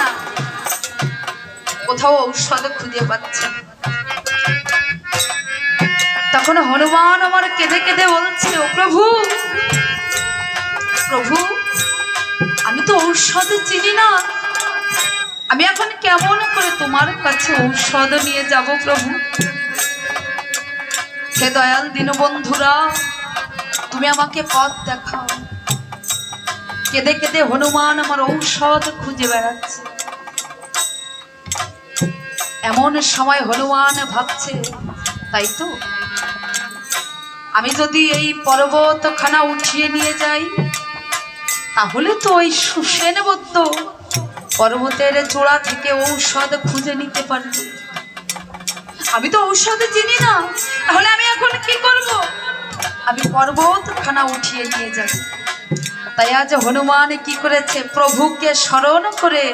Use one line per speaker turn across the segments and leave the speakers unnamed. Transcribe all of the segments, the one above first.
না। কোথাও ঔষধ খুঁজে পাচ্ছে তখন হনুমান আমার কেঁদে কেঁদে বলছে ও প্রভু প্রভু, আমি তো ঔষধ চিনি না। আমি এখন কেমন করে তোমার কাছে ঔষধ নিয়ে যাব প্রভু? হে দয়াল দীনবন্ধুরা, তুমি আমাকে পথ দেখাও। কেঁদে কেঁদে হনুমান আমার ঔষধ খুঁজে বেড়াচ্ছে। এমন সময় হনুমান ভাবছে, তাই তো? আমি যদি এই পর্বতখানা উঠিয়ে নিয়ে যাই, তাহলে তো ওই সুসেনবদ্ধ পর্বতের চূড়া থেকে ঔষধ খুঁজে নিতে পারব। আমি তো ঔষধ চিনি না, তাহলে আমি এখন কি করব? আমি পর্বতখানা উঠিয়ে নিয়ে যাব তাই আজ হনুমান কি করেছে? প্রভুকে স্মরণ করে।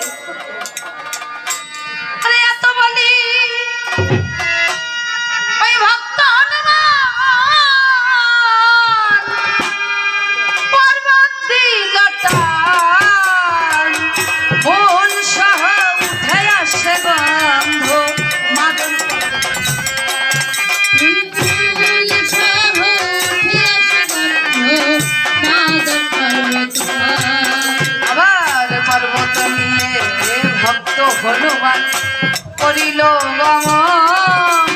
ওই ভক্ত ভক্ত হনুমান করিল গমন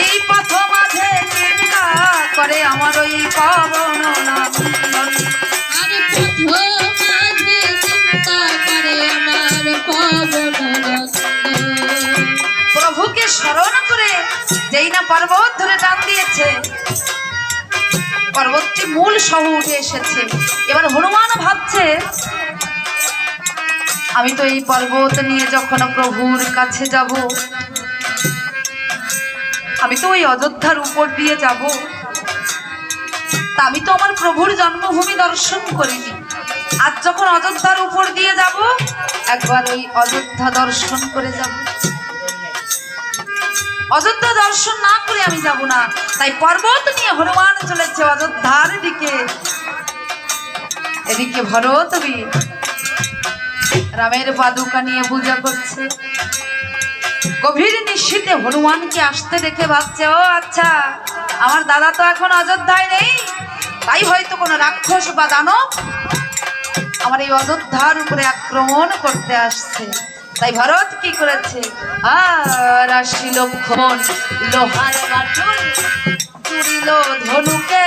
এই পথ মাঝে চিন্তা করে আমার ওই পবন প্রভুকে স্মরণ করে যেই না পর্বত ধরে টান দিয়েছে পর্বতটি মূল সহ উঠে এসেছে। এবার হনুমান ভাবছে আমি তো এই পর্বত নিয়ে যখন প্রভুর কাছে যাব, আমি তো ওই অযোধ্যার উপর দিয়ে যাব। আমি তো আমার প্রভুর জন্মভূমি দর্শন করিনি। আজ যখন অযোধ্যার উপর দিয়ে যাব, একবার ওই অযোধ্যা দর্শন করে যাব। অযোধ্যা দর্শন না করে আমি যাব না, তাই পর্বত নিয়ে হনুমান চলেছে অযোধ্যার দিকে। এদিকে ভরত বীর রামের পাদুকা নিয়ে পূজা করছে। গভীর নিশ্চিতে হনুমানকে আসতে দেখে ভাবছে, ও আচ্ছা আমার দাদা তো এখন অযোধ্যায় নেই, তাই হয়তো কোনো রাক্ষস বা দানব আমার এই অযোধ্যার উপরে আক্রমণ করতে আসছে। তাই ভারত কি করেছে? আর আসিল ক্ষণ লোহার ধনুকে।